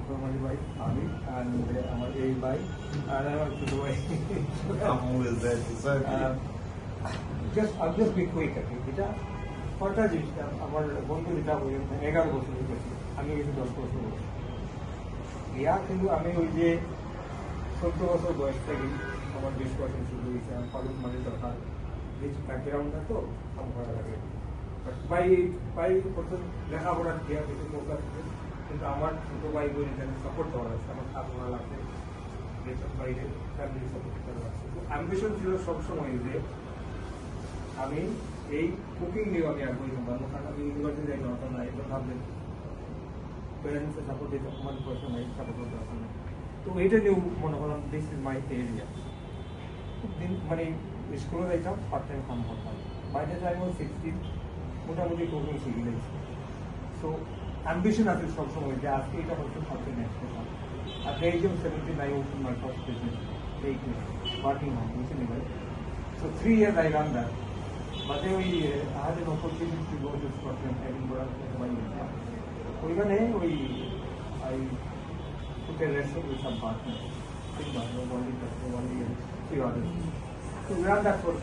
Formally ভাই আমি আর আমার এই ভাই আর আমার ছোট ভাই. জাস্ট জাস্ট বি কুইক আর কি এটা কটা জিনিসটা আমার বন্ধু যেটা এগারো বছর আমি কিন্তু দশ বছর বয়স ইয়া কিন্তু আমি ওই যে চোদ্দ বছর বয়স থেকে আমার বেশ পড়াশোনা শুরু হয়েছে আমার কলেজ মানে দরকার। বেশ ব্যাকগ্রাউন্ডটা তো আমার ভালো লাগে। বাট ভাই প্রথম লেখাপড়া দেওয়া কিছু কিন্তু আমার ছোটো ভাই বোন এখানে সাপোর্ট দেওয়া আছে, আমার লাগছে বেতন বাইরে ফ্যামিলি সাপোর্ট করা আছে। তো অ্যাম্বিশন ছিল সবসময় যে আমি এই কুকিং নিয়ে আমি আগ্রহী হব কারণ আমি ইউনিভার্সিটি যাই না না এটা ভাববেন প্যারেন্টসের সাপোর্ট দিতে আমার পয়সা নাই সাপোর্ট করতে পারছে না। তো এইটা নিয়েও মনে করলাম দিস ইজ মাই এরিয়া দিন মানে স্কুলে যাইতাম পার্ট টাইম কাম করতাম। বাইরে টাইম ওই সিক্সটিন মোটামুটি কুকিং শিখে গেছি সো অ্যাম্বিশন আছে সবসময় যে আজকে এটা হচ্ছে সবচেয়ে next At the age of 17, I opened my first business, eight years, working on Mission So three years I ran that. But then we uh, had an opportunity to go to Scotland, Edinburgh, my ওইখানে ওই I took a restaurant with some partners. Sigma, Wally, Wally, and few others. So we ran that for